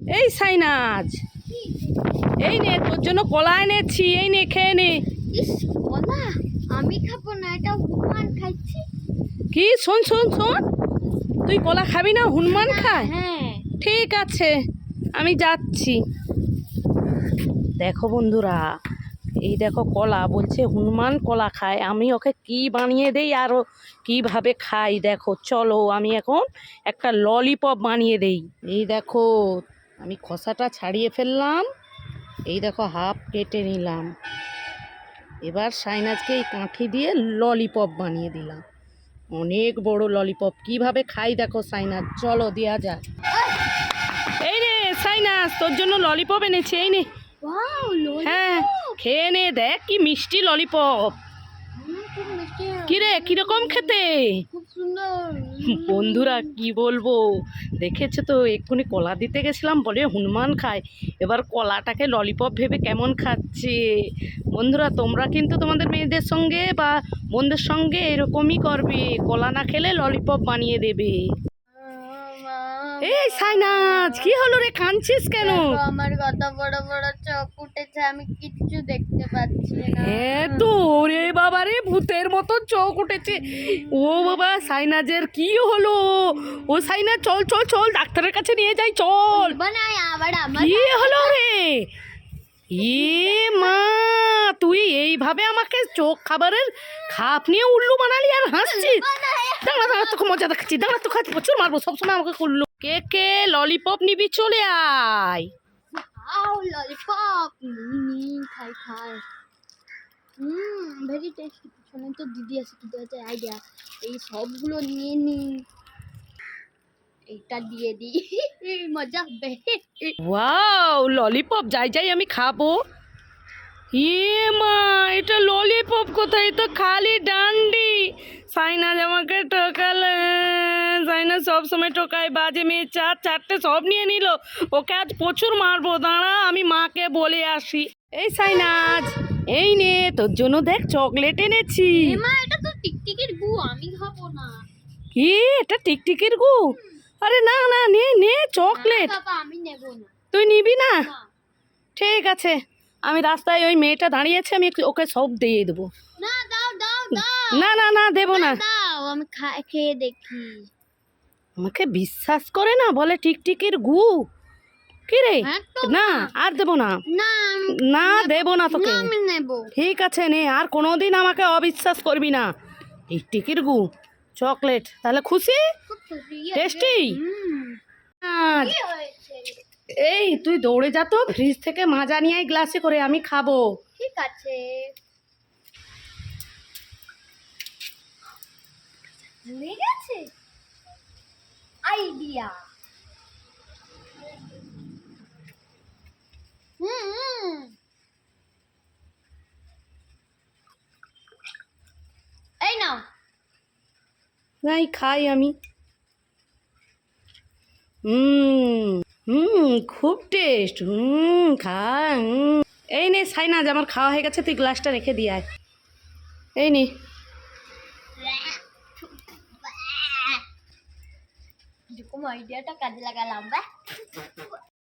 এই সাইনাজ। এই নে তোর জন্য কলা এনেছি এই নে খেয়ে নে। কলা? আমি খাব না এটা হুমান খাইছি। কি? শোন শোন শোন। তুই কলা খাবি না হনুমান খায়? হ্যাঁ। ঠিক আছে আমি যাচ্ছি। দেখো বন্ধুরা এই দেখো কলা বলছে হনুমান কলা খায় আমি ওকে কি বানিয়ে দেই আর ও কীভাবে খাই দেখো চলো আমি এখন একটা ললিপপ বানিয়ে দেই। এই দেখো আমি খোসাটা ছাড়িয়ে ফেললাম। এই দেখো হাফ কেটে নিলাম। এবার সাইনাজকে এই কাঠি দিয়ে ললিপপ বানিয়ে দিলাম। অনেক বড় ললিপপ কীভাবে খাই দেখো সাইনাজ চলো দেওয়া যাক। এই রে সাইনাস তোর জন্য ললিপপ এনেছি এই নে। হ্যাঁ খেয়ে নে দেখ কি মিষ্টি ললিপপ হুম, খুব মিষ্টি কি রে কীরকম খেতে? বন্ধুরা কি বলব? দেখেছ তো এক্ষুনি কলা দিতে গেছিলাম বলে হনুমান খায়। এবার কলাটাকে ললিপপ ভেবে কেমন খাচ্ছে? বন্ধুরা তোমরা কিন্তু তোমাদের মেয়েদের সঙ্গে বা বোনদের সঙ্গে এরকমই করবে। কলা না খেলে ললিপপ বানিয়ে দেবে। এই সাইনাজ কি হলো রে? কাঁদছিস কেন? আমার কত বড় বড় চোখ উঠেছে আমি কিচ্ছু দেখতে পাচ্ছি না। হ্যাঁ তো রে বাবা রে ভূতের মতো চোখ উঠেছে। ও বাবা সাইনাজের কি হলো? ও সাইনাজ চল চল চল ডাক্তারের কাছে নিয়ে যাই চল। বানাই আবার আমার কি হলো রে? এ মা তুই এইভাবে আমাকে চোখ খাবারের খাপ নিয়ে উল্লু বানালি আর হাসছিস? দাঁড়া দাঁড়া তোকে মজা দেখাচ্ছি দাঁড়া তো খাচ্ছি প্রচুর মারবো সবসময় আমাকে করল। কে কে? ললিপপ নিবি চলে আয়। আও ললিপপ। নি খাই খাই। হুম ভেরি টেস্টি পিছনে তো দিদি আছে কি যায় আইডিয়া এই সবগুলো নিয়ে নি। এইটা দিয়ে দিই মজা হবে। ওয়াও ললিপপ যাই যাই আমি খাব। ইয়ে মা এটা ললিপপ কোথায়? তো খালি ডান্ডি। সাইনাজ আমাকে ঠকালে। সাইনা সব সময় ঠকায় বাজে মেয়ে চার চারটে সব নিয়ে নিল। ওকে আজ প্রচুর মারবো দাঁড়া আমি মাকে বলে আসি। এই সাইনাজ এই নে তোর জন্য দেখ চকলেট এনেছি। মা এটা তো টিকটিকির গু আমি খাব না। কি? এটা টিকটিকির গু? আরে না না নে নে চকলেট। আমি নেব না। তুই নিবি না। ঠিক আছে আমি রাস্তায় ওই মেয়েটা দাঁড়িয়েছে আমি ওকে সব দিয়ে দেবো। না না না না দেবো না দাও আমি খেয়ে দেখি। আমাকে বিশ্বাস করে না বলে টিকটিকির গু। কি রে হ্যাঁ না আর দেবো না। না দেবো না তোকে। ঠিক আছে নে আর কোনোদিন আমাকে অবিশ্বাস করবি না। টিকটিকির গু চকলেট তাহলে খুশি? টেস্টি? আজ। কি হয়েছে? এই তুই দৌড়ে যা তো ফ্রিজ থেকে মাজা নিয়ে গ্লাসে করে আমি খাব। ঠিক আছে। ভুলে গেছে আইডিয়া হুম। এই নাও। নাই খাই আমি। হুম হুম, খুব টেস্ট। হুম, খা। এই নে, সাইনাজ, আমার খাওয়া হয়ে গেছে, তুই গ্লাসটা রেখে দিয়ে আয়। এই নে। আইডিয়াটা কাজে লাগালাম বা